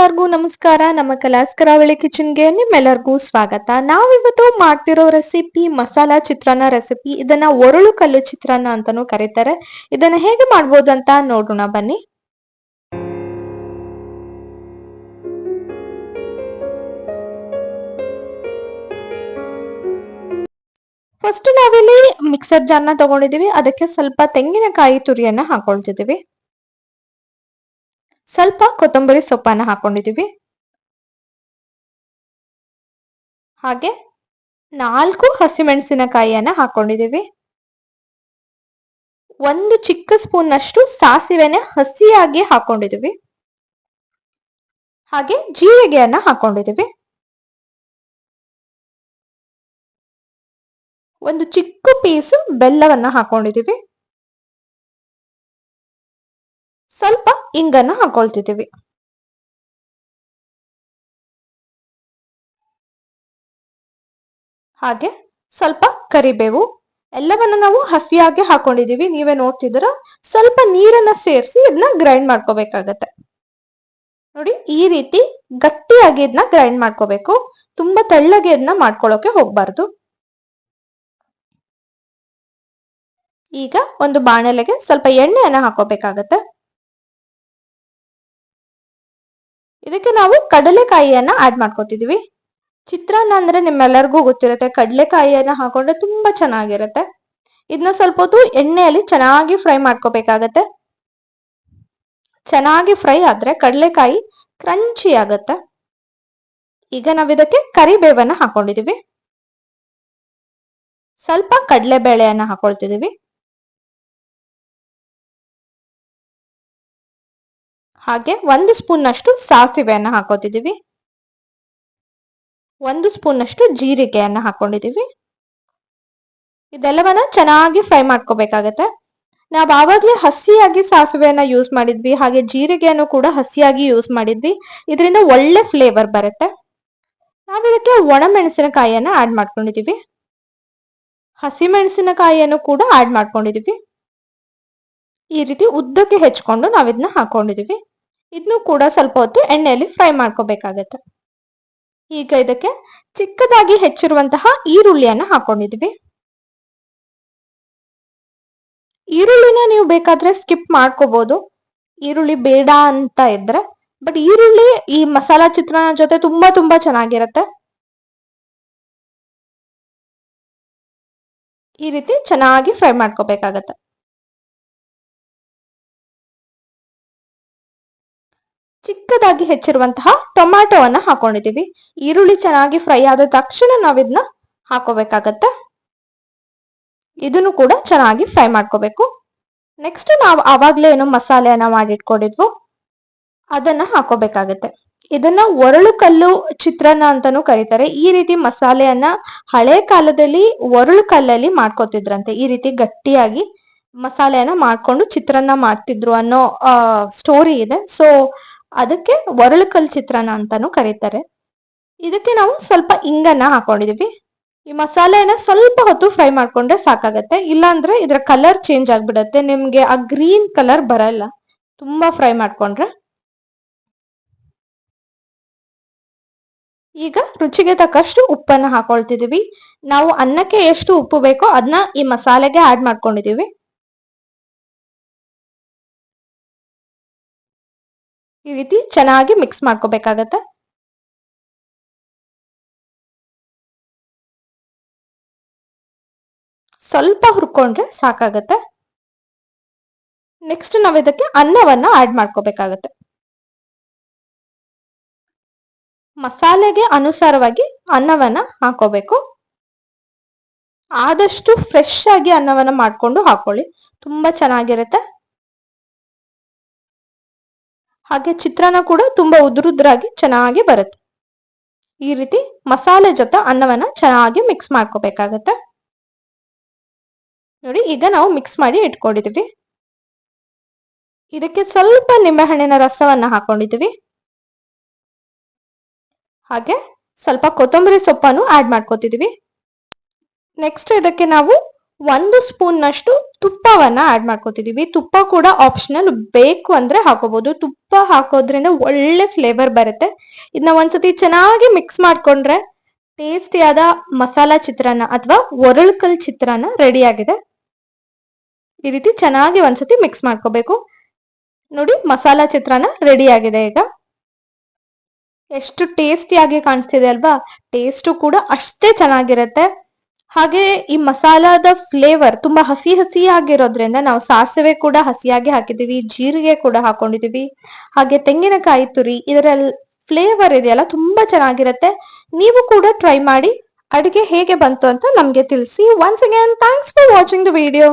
ಎಲ್ಲರಿಗೂ ನಮಸ್ಕಾರ. ನಮ್ಮ ಕಲಾಸ್ ಕರಾವಳಿ ಕಿಚನ್ಗೆ ನಿಮ್ಮೆಲ್ಲರಿಗೂ ಸ್ವಾಗತ. ನಾವಿವತ್ತು ಮಾಡ್ತಿರೋ ರೆಸಿಪಿ ಮಸಾಲಾ ಚಿತ್ರಾನ್ನ ರೆಸಿಪಿ ಇದನ್ನ ಒರಳು ಕಲ್ಲು ಚಿತ್ರಾನ್ನ ಅಂತಾನೂ ಕರೀತಾರೆ. ಇದನ್ನ ಹೇಗೆ ಮಾಡ್ಬೋದು ಅಂತ ನೋಡೋಣ ಬನ್ನಿ. ಫಸ್ಟ್ ನಾವಿಲ್ಲಿ ಮಿಕ್ಸರ್ ಜಾರ್ನ ತಗೊಂಡಿದೀವಿ ಅದಕ್ಕೆ ಸ್ವಲ್ಪ ತೆಂಗಿನಕಾಯಿ ತುರಿಯನ್ನ ಹಾಕೊಳ್ತಿದೀವಿ ಸ್ವಲ್ಪ ಕೊತ್ತಂಬರಿ ಸೊಪ್ಪನ್ನ ಹಾಕೊಂಡಿದ್ದೀವಿ ಹಾಗೆ ನಾಲ್ಕು ಹಸಿಮೆಣಸಿನಕಾಯಿಯನ್ನ ಹಾಕೊಂಡಿದ್ದೀವಿ ಒಂದು ಚಿಕ್ಕ ಸ್ಪೂನ್ ಅಷ್ಟು ಸಾಸಿವೆನ ಹಸಿಯಾಗಿ ಹಾಕೊಂಡಿದೀವಿ. ಹಾಗೆ ಜೀರಿಗೆಯನ್ನ ಹಾಕೊಂಡಿದ್ದೀವಿ ಒಂದು ಚಿಕ್ಕ ಪೀಸು ಬೆಲ್ಲವನ್ನ ಹಾಕೊಂಡಿದ್ದೀವಿ ಸ್ವಲ್ಪ ಇಂಗನ್ನ ಹಾಕೊಳ್ತಿದ್ದೀವಿ. ಹಾಗೆ ಸ್ವಲ್ಪ ಕರಿಬೇವು, ಎಲ್ಲವನ್ನ ನಾವು ಹಸಿಯಾಗಿ ಹಾಕೊಂಡಿದೀವಿ ನೀವೇ ನೋಡ್ತಿದ್ರ ಸ್ವಲ್ಪ ನೀರನ್ನ ಸೇರಿಸಿ ಇದನ್ನ ಗ್ರೈಂಡ್ ಮಾಡ್ಕೋಬೇಕಾಗತ್ತೆ. ನೋಡಿ, ಈ ರೀತಿ ಗಟ್ಟಿಯಾಗಿ ಇದನ್ನ ಗ್ರೈಂಡ್ ಮಾಡ್ಕೋಬೇಕು. ತುಂಬಾ ತೆಳ್ಳಗೆ ಇದನ್ನ ಮಾಡ್ಕೊಳ್ಳೋಕೆ ಹೋಗ್ಬಾರ್ದು. ಈಗ ಒಂದು ಬಾಣಲೆಗೆ ಸ್ವಲ್ಪ ಎಣ್ಣೆಯನ್ನ ಹಾಕೋಬೇಕಾಗತ್ತೆ. ಇದಕ್ಕೆ ನಾವು ಕಡಲೆಕಾಯಿಯನ್ನ ಆಡ್ ಮಾಡ್ಕೋತಿದೀವಿ. ಚಿತ್ರಾನ್ನ ಅಂದ್ರೆ ನಿಮ್ಮೆಲ್ಲರಿಗೂ ಗೊತ್ತಿರುತ್ತೆ, ಕಡಲೆಕಾಯಿಯನ್ನ ಹಾಕೊಂಡ್ರೆ ತುಂಬಾ ಚೆನ್ನಾಗಿರುತ್ತೆ. ಇದನ್ನ ಸ್ವಲ್ಪ ಹೊತ್ತು ಎಣ್ಣೆಯಲ್ಲಿ ಚೆನ್ನಾಗಿ ಫ್ರೈ ಮಾಡ್ಕೋಬೇಕಾಗತ್ತೆ. ಚೆನ್ನಾಗಿ ಫ್ರೈ ಆದ್ರೆ ಕಡಲೆಕಾಯಿ ಕ್ರಂಚಿ ಆಗತ್ತೆ. ಈಗ ನಾವ್ ಇದಕ್ಕೆ ಕರಿಬೇವನ್ನ ಹಾಕೊಂಡಿದೀವಿ. ಸ್ವಲ್ಪ ಕಡಲೆಬೇಳೆಯನ್ನ ಹಾಕೊಳ್ತಿದೀವಿ. ಹಾಗೆ ಒಂದು ಸ್ಪೂನ್ ಅಷ್ಟು ಸಾಸಿವೆಯನ್ನ ಹಾಕೋತಿದೀವಿ ಒಂದು ಸ್ಪೂನ್ ಅಷ್ಟು ಜೀರಿಗೆಯನ್ನ ಹಾಕೊಂಡಿದೀವಿ ಇದೆಲ್ಲವನ್ನ ಚೆನ್ನಾಗಿ ಫ್ರೈ ಮಾಡ್ಕೋಬೇಕಾಗತ್ತೆ. ನಾವು ಆವಾಗ್ಲೇ ಹಸಿಯಾಗಿ ಸಾಸಿವೆಯನ್ನ ಯೂಸ್ ಮಾಡಿದ್ವಿ, ಹಾಗೆ ಜೀರಿಗೆಯನ್ನು ಕೂಡ ಹಸಿಯಾಗಿ ಯೂಸ್ ಮಾಡಿದ್ವಿ. ಇದರಿಂದ ಒಳ್ಳೆ ಫ್ಲೇವರ್ ಬರುತ್ತೆ. ನಾವ್ ಇದಕ್ಕೆ ಒಣ ಮೆಣಸಿನಕಾಯಿಯನ್ನ ಆಡ್ ಮಾಡ್ಕೊಂಡಿದೀವಿ ಹಸಿ ಮೆಣಸಿನಕಾಯಿಯನ್ನು ಕೂಡ ಆಡ್ ಮಾಡ್ಕೊಂಡಿದೀವಿ ಈ ರೀತಿ ಉದ್ದಕ್ಕೆ ಹೆಚ್ಕೊಂಡು ನಾವಿದನ್ನ ಹಾಕೊಂಡಿದೀವಿ ಇದನ್ನು ಕೂಡ ಸ್ವಲ್ಪ ಹೊತ್ತು ಎಣ್ಣೆಯಲ್ಲಿ ಫ್ರೈ ಮಾಡ್ಕೋಬೇಕಾಗತ್ತೆ. ಈಗ ಇದಕ್ಕೆ ಚಿಕ್ಕದಾಗಿ ಹೆಚ್ಚಿರುವಂತಹ ಈರುಳ್ಳಿಯನ್ನು ಹಾಕೊಂಡಿದ್ವಿ. ಈರುಳ್ಳಿನ ನೀವು ಬೇಕಾದ್ರೆ ಸ್ಕಿಪ್ ಮಾಡ್ಕೋಬಹುದು ಈರುಳ್ಳಿ ಬೇಡ ಅಂತ ಇದ್ರೆ, ಬಟ್ ಈರುಳ್ಳಿ ಈ ಮಸಾಲಾ ಚಿತ್ರಾನ್ನ ಜೊತೆ ತುಂಬಾ ತುಂಬಾ ಚೆನ್ನಾಗಿರುತ್ತೆ. ಈ ರೀತಿ ಚೆನ್ನಾಗಿ ಫ್ರೈ ಮಾಡ್ಕೋಬೇಕಾಗತ್ತೆ. ಚಿಕ್ಕದಾಗಿ ಹೆಚ್ಚಿರುವಂತಹ ಟೊಮ್ಯಾಟೊವನ್ನ ಹಾಕೊಂಡಿದೀವಿ ಈರುಳ್ಳಿ ಚೆನ್ನಾಗಿ ಫ್ರೈ ಆದ ತಕ್ಷಣ ನಾವಿದನ್ನ ಹಾಕೋಬೇಕಾಗತ್ತೆ. ಇದನ್ನು ಕೂಡ ಚೆನ್ನಾಗಿ ಫ್ರೈ ಮಾಡ್ಕೋಬೇಕು. ನೆಕ್ಸ್ಟ್ ನಾವು ಆವಾಗ್ಲೇ ಏನು ಮಸಾಲೆಯನ್ನ ಮಾಡಿಟ್ಕೊಂಡಿದ್ವು. ಅದನ್ನ ಹಾಕೋಬೇಕಾಗತ್ತೆ. ಇದನ್ನ ಒರಳು ಕಲ್ಲು ಚಿತ್ರಾನ್ನ ಅಂತಾನೂ ಕರೀತಾರೆ. ಈ ರೀತಿ ಮಸಾಲೆಯನ್ನ ಹಳೆ ಕಾಲದಲ್ಲಿ ಒರಳು ಕಲ್ಲಲ್ಲಿ ಮಾಡ್ಕೋತಿದ್ರಂತೆ. ಈ ರೀತಿ ಗಟ್ಟಿಯಾಗಿ ಮಸಾಲೆಯನ್ನ ಮಾಡ್ಕೊಂಡು ಚಿತ್ರಾನ್ನ ಮಾಡ್ತಿದ್ರು ಅನ್ನೋ ಸ್ಟೋರಿ ಇದೆ. ಸೊ ಅದಕ್ಕೆ ಒರಳುಕಲ್ ಚಿತ್ರಾನ್ನ ಅಂತಾನು ಕರೀತಾರೆ. ಇದಕ್ಕೆ ನಾವು ಸ್ವಲ್ಪ ಇಂಗನ್ನ ಹಾಕೊಂಡಿದೀವಿ. ಈ ಮಸಾಲೆನ ಸ್ವಲ್ಪ ಹೊತ್ತು ಫ್ರೈ ಮಾಡ್ಕೊಂಡ್ರೆ ಸಾಕಾಗತ್ತೆ. ಇಲ್ಲಾಂದ್ರೆ ಇದರ ಕಲರ್ ಚೇಂಜ್ ಆಗ್ಬಿಡತ್ತೆ. ನಿಮ್ಗೆ ಆ ಗ್ರೀನ್ ಕಲರ್ ಬರಲ್ಲ. ತುಂಬಾ ಫ್ರೈ ಮಾಡ್ಕೊಂಡ್ರೆ. ಈಗ ರುಚಿಗೆ ತಕ್ಕಷ್ಟು ಉಪ್ಪನ್ನ ಹಾಕೊಳ್ತಿದೀವಿ. ನಾವು ಅನ್ನಕ್ಕೆ ಎಷ್ಟು ಉಪ್ಪು ಬೇಕೋ ಅದನ್ನ ಈ ಮಸಾಲೆಗೆ ಆಡ್ ಮಾಡ್ಕೊಂಡಿದೀವಿ. ಈ ರೀತಿ ಚೆನ್ನಾಗಿ ಮಿಕ್ಸ್ ಮಾಡ್ಕೋಬೇಕಾಗತ್ತೆ. ಸ್ವಲ್ಪ ಹುರ್ಕೊಂಡ್ರೆ ಸಾಕಾಗತ್ತೆ. ನೆಕ್ಸ್ಟ್ ನಾವು ಇದಕ್ಕೆ ಅನ್ನವನ್ನ ಆಡ್ ಮಾಡ್ಕೋಬೇಕಾಗತ್ತೆ. ಮಸಾಲೆಗೆ ಅನುಸಾರವಾಗಿ ಅನ್ನವನ್ನ ಹಾಕೋಬೇಕು. ಆದಷ್ಟು ಫ್ರೆಶ್ ಆಗಿ ಅನ್ನವನ್ನ ಮಾಡ್ಕೊಂಡು ಹಾಕೊಳ್ಳಿ. ತುಂಬಾ ಚೆನ್ನಾಗಿರುತ್ತೆ. ಹಾಗೆ ಚಿತ್ರಾನ್ನ ಕೂಡ ತುಂಬಾ ಉದುರುದ್ರಾಗಿ ಚೆನ್ನಾಗಿ ಬರುತ್ತೆ. ಈ ರೀತಿ ಮಸಾಲೆ ಜೊತೆ ಅನ್ನವನ್ನ ಚೆನ್ನಾಗಿ ಮಿಕ್ಸ್ ಮಾಡ್ಕೋಬೇಕಾಗತ್ತೆ. ನೋಡಿ, ಈಗ ನಾವು ಮಿಕ್ಸ್ ಮಾಡಿ ಇಟ್ಕೊಂಡಿದೀವಿ. ಇದಕ್ಕೆ ಸ್ವಲ್ಪ ನಿಂಬೆಹಣ್ಣಿನ ರಸವನ್ನ ಹಾಕೊಂಡಿದೀವಿ. ಹಾಗೆ ಸ್ವಲ್ಪ ಕೊತ್ತಂಬರಿ ಸೊಪ್ಪನ್ನು ಆಡ್ ಮಾಡ್ಕೋತಿದೀವಿ. ನೆಕ್ಸ್ಟ್ ಇದಕ್ಕೆ ನಾವು ಒಂದು ಸ್ಪೂನ್ ನಷ್ಟು ತುಪ್ಪವನ್ನ ಆಡ್ ಮಾಡ್ಕೊತಿದೀವಿ. ತುಪ್ಪ ಕೂಡ ಆಪ್ಷನಲ್ ಬೇಕು ಅಂದ್ರೆ ಹಾಕೋಬಹುದು ತುಪ್ಪ ಹಾಕೋದ್ರಿಂದ ಒಳ್ಳೆ ಫ್ಲೇವರ್ ಬರುತ್ತೆ. ಇದನ್ನ ಒಂದ್ಸತಿ ಚೆನ್ನಾಗಿ ಮಿಕ್ಸ್ ಮಾಡ್ಕೊಂಡ್ರೆ ಟೇಸ್ಟಿಯಾದ ಮಸಾಲಾ ಚಿತ್ರಾನ್ನ ಅಥವಾ ಒರಳುಕಲ್ ಚಿತ್ರಾನ್ನ ರೆಡಿ ಆಗಿದೆ. ಈ ರೀತಿ ಚೆನ್ನಾಗಿ ಒಂದ್ಸತಿ ಮಿಕ್ಸ್ ಮಾಡ್ಕೋಬೇಕು. ನೋಡಿ ಮಸಾಲಾ ಚಿತ್ರಾನ್ನ ರೆಡಿ ಆಗಿದೆ ಈಗ. ಎಷ್ಟು ಟೇಸ್ಟಿಯಾಗಿ ಕಾಣಿಸ್ತಿದೆ ಅಲ್ವಾ? ಟೇಸ್ಟು ಕೂಡ ಅಷ್ಟೇ ಚೆನ್ನಾಗಿರುತ್ತೆ. ಹಾಗೆ ಈ ಮಸಾಲಾದ ಫ್ಲೇವರ್ ತುಂಬಾ ಹಸಿ ಹಸಿ ಆಗಿರೋದ್ರಿಂದ ನಾವು ಸಾಸಿವೆ ಕೂಡ ಹಸಿಯಾಗಿ ಹಾಕಿದೀವಿ ಜೀರಿಗೆ ಕೂಡ ಹಾಕೊಂಡಿದೀವಿ ಹಾಗೆ ತೆಂಗಿನಕಾಯಿ ತುರಿ ಇದರ ಫ್ಲೇವರ್ ಇದೆಯಲ್ಲ ತುಂಬಾ ಚೆನ್ನಾಗಿರುತ್ತೆ. ನೀವು ಕೂಡ ಟ್ರೈ ಮಾಡಿ, ಅಡುಗೆ ಹೇಗೆ ಬಂತು ಅಂತ ನಮಗೆ ತಿಳಿಸಿ. Once again thanks for watching the video